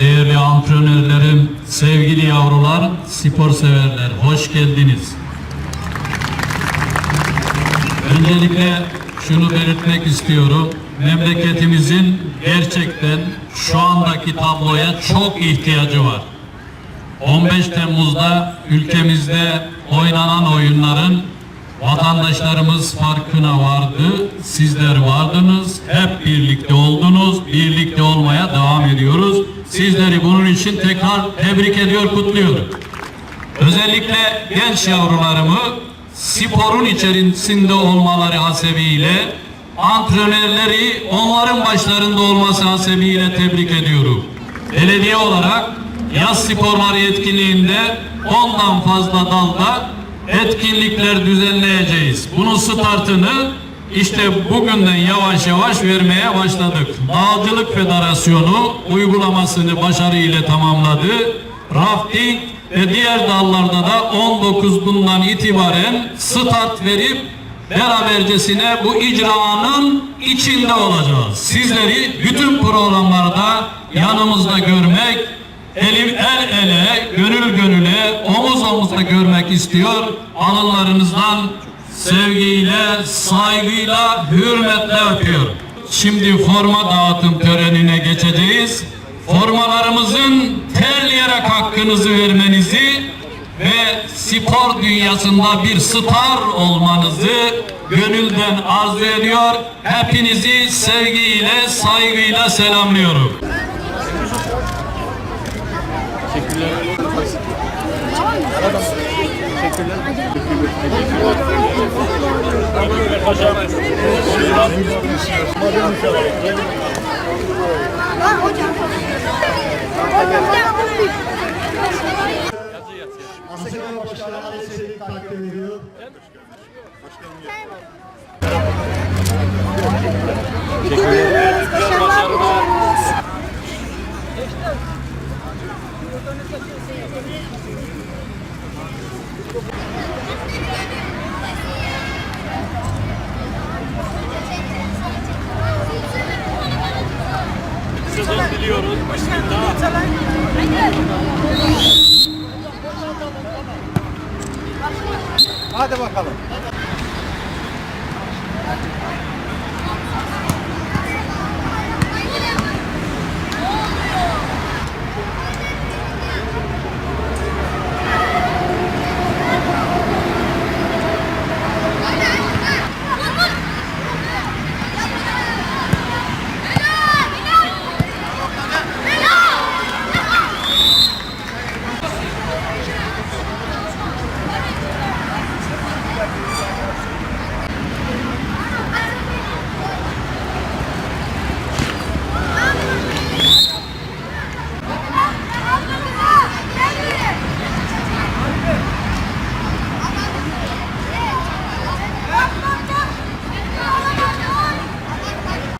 Değerli antrenörlerim, sevgili yavrular, spor severler, hoş geldiniz. Öncelikle şunu belirtmek istiyorum. Memleketimizin gerçekten şu andaki tabloya çok ihtiyacı var. 15 Temmuz'da ülkemizde oynanan oyunların vatandaşlarımız farkına vardı. Sizler vardınız. Hep birlikte oldunuz. Birlikte olmaya devam ediyoruz. Sizleri bunun için tekrar tebrik ediyor, kutluyorum. Özellikle genç yavrularımı sporun içerisinde olmaları hasebiyle antrenörleri onların başlarında olması hasebiyle tebrik ediyorum. Belediye olarak yaz sporları etkinliğinde ondan fazla dalda etkinlikler düzenleyeceğiz. Bunun startını işte bugünden yavaş yavaş vermeye başladık. Dağcılık Federasyonu uygulamasını başarıyla tamamladı. Rafting ve diğer dallarda da 19'bundan itibaren start verip berabercesine bu icranın içinde olacağız. Sizleri bütün programlarda yanımızda görmek, elim el ele, gönül gönüle, omuz omuza görmek istiyor. Alınlarınızdan sevgiyle, saygıyla, hürmetle öpüyorum. Şimdi forma dağıtım törenine geçeceğiz. Formalarımızın hakkınızı vermenizi ve spor dünyasında bir star olmanızı gönülden arzu ediyor. Hepinizi sevgiyle, saygıyla selamlıyorum. Asya Sezon diliyoruz. Hadi bakalım. Thank you.